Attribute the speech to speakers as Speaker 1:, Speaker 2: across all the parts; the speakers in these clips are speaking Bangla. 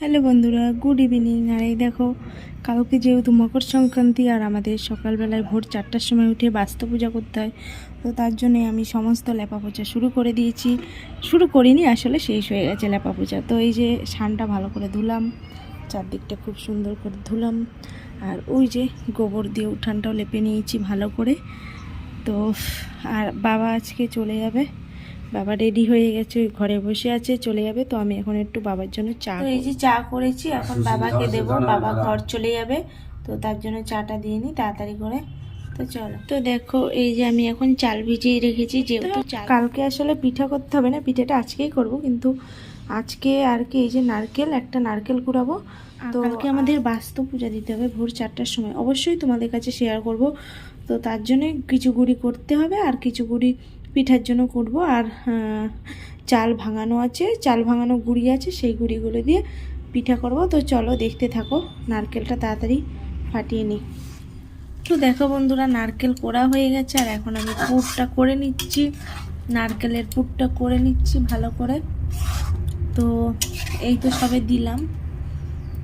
Speaker 1: হ্যালো বন্ধুরা, গুড ইভিনিং। আর এই দেখো, কালকে যেহেতু মকর সংক্রান্তি আর আমাদের সকালবেলায় ভোর চারটার সময় উঠে বাস্তু পূজা করতে হয়, তো তার জন্যে আমি সমস্ত লেপা পূজা শুরু করে দিয়েছি। শুরু করিনি, আসলে শেষ হয়ে গেছে লেপা পূজা। তো এই যে সানটা ভালো করে ধুলাম, চারদিকটা খুব সুন্দর করে ধুলাম, আর ওই যে গোবর দিয়ে উঠানটাও লেপে নিয়েছি ভালো করে। তো আর বাবা আজকে চলে যাবে বাবা রেডি হয়ে গেছে ওই ঘরে বসে আছে চলে যাবে তো আমি এখন একটু বাবার জন্য চা তো এই যে চা করেছি এখন বাবাকে দেবো বাবা ঘর চলে যাবে তো তার জন্য চাটা দিয়ে নিই তাড়াতাড়ি করে। তো চলো। তো দেখো এই যে আমি এখন চাল ভিজিয়ে রেখেছি যেহেতু কালকে আসলে পিঠা করতে হবে না পিঠাটা আজকেই করব কিন্তু আজকে আর কি এই যে নারকেল একটা নারকেল কুড়াবো। তো কালকে আমাদের বাস্তু পূজা দিতে হবে ভোর চারটার সময় অবশ্যই তোমাদের কাছে শেয়ার করব। তো তার জন্য কিছু গুড়ি করতে হবে আর কিছু গুড়ি পিঠার জন্য করব আর চাল ভাঙানো আছে, চাল ভাঙানো গুড়ি আছে, সেই গুড়িগুলো দিয়ে পিঠা করব। তো চলো দেখতে থাকো, নারকেলটা তাড়াতাড়ি ফাটিয়ে নিই। তো দেখো বন্ধুরা, নারকেল কোড়া হয়ে গেছে, আর এখন আমি পুরটা করে নিচ্ছি। নারকেলের পুরটা করে নিচ্ছি ভালো করে। তো এই তো সবে দিলাম,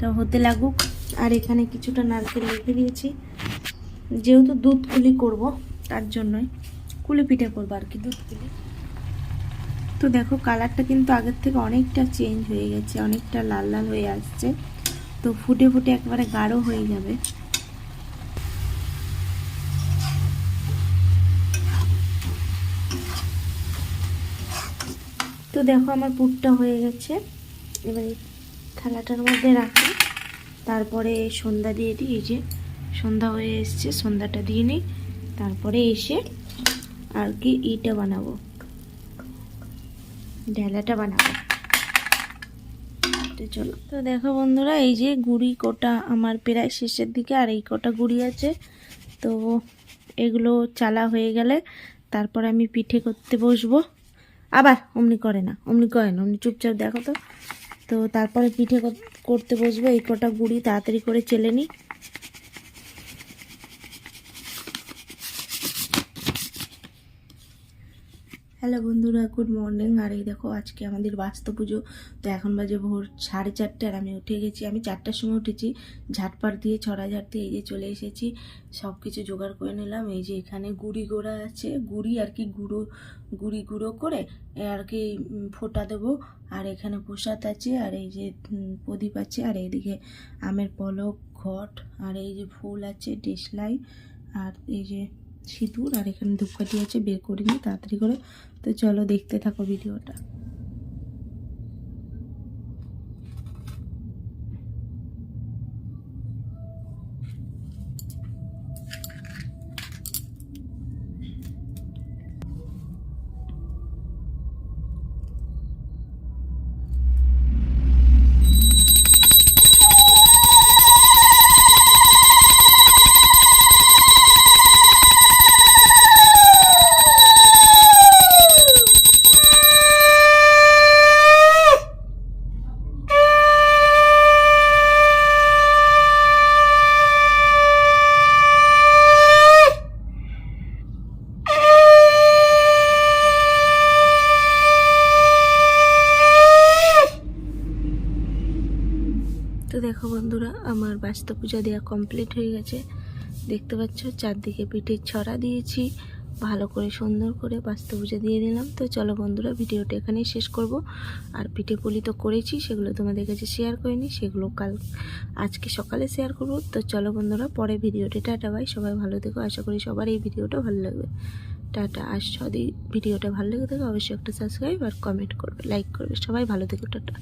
Speaker 1: তো হতে লাগুক। আর এখানে কিছুটা নারকেল রেখে দিয়েছি, যেহেতু দুধ কুলি করব, তার জন্যই। কুলি পিঠে করব আর কি, দুধ কুলি তো দেখো, কালারটা কিন্তু আগের থেকে অনেকটা চেঞ্জ হয়ে গেছে, অনেকটা লাল লাল হয়ে আসছে। তো ফুটে ফুটে একবারে গাঢ় হয়ে যাবে। তো দেখো, আমার পুরটা হয়ে গেছে। এবারে থালাটার মধ্যে রাখি। তারপরে সন্ধ্যা দিয়ে দিই, এই যে সন্ধ্যা হয়ে এসছে, সন্ধ্যাটা দিয়ে নিই। তারপরে এসে আর কি ইটা বানাবো? ডেলাটা বানাবো। চলো। তো দেখো বন্ধুরা, এই যে গুড়ি কোটা আমার প্রায় শেষের দিকে, আর এই কটা গুড়ি আছে। তো এগুলো চালা হয়ে গেলে তারপর আমি পিঠে করতে বসবো। আবার অমনি করে না, অমনি করে না, অমনি চুপচাপ দেখো তো। তো তারপরে পিঠে করতে বসবো। এই কটা গুড়ি তাড়াতাড়ি করে চেলে নিই হ্যালো বন্ধুরা, গুড মর্নিং। আর এই দেখো, আজকে আমাদের বাস্তু পুজো। তো এখন বাজে ভোর সাড়ে চারটে আর আমি উঠে গেছি। আমি চারটার সময় উঠেছি, ঝাটপাট দিয়ে, ছড়া ঝাট দিয়ে এই যে চলে এসেছি। সব কিছু জোগাড় করে নিলাম। এই যে এখানে গুড়ি গোড়া আছে। গুড়ি আর কি গুঁড়ো, গুড়ি গুঁড়ো করে আর কি ফোঁটা দেবো। আর এখানে প্রসাদ আছে, আর এই যে প্রদীপ আছে। আর এইদিকে আমের পলক, ঘট, আর এই যে ফুল আছে দেশলাই আর এই যে সিঁদুর আর এখানে ধূপকাঠি আছে, বের করে নিই তাড়াতাড়ি করে, তো চলো দেখতে থাকো ভিডিওটা। তো দেখো বন্ধুরা, আমার বাস্তু পূজা দেওয়া কমপ্লিট হয়ে গেছে। দেখতে পাচ্ছ, চারদিকে পিঠের ছড়া দিয়েছি। ভালো করে সুন্দর করে বাস্তু পূজা দিয়ে দিলাম। তো চলো বন্ধুরা, ভিডিওটা এখানেই শেষ করব। আর পিঠে পুলি তো করেছি, সেগুলো তোমাদের কাছে শেয়ার করিনি সেগুলো কাল, আজকে সকালে শেয়ার করব। তো চলো বন্ধুরা, পরে ভিডিওটা, টাটা বাই সবাই ভালো থেকো। আশা করি সবার এই ভিডিওটা ভালো লাগবে। টাটা। আর যদি ভিডিওটা ভালো লেগে থাকে, অবশ্যই একটা সাবস্ক্রাইব আর কমেন্ট করবে লাইক করবে। সবাই ভালো থেকো, টাটা।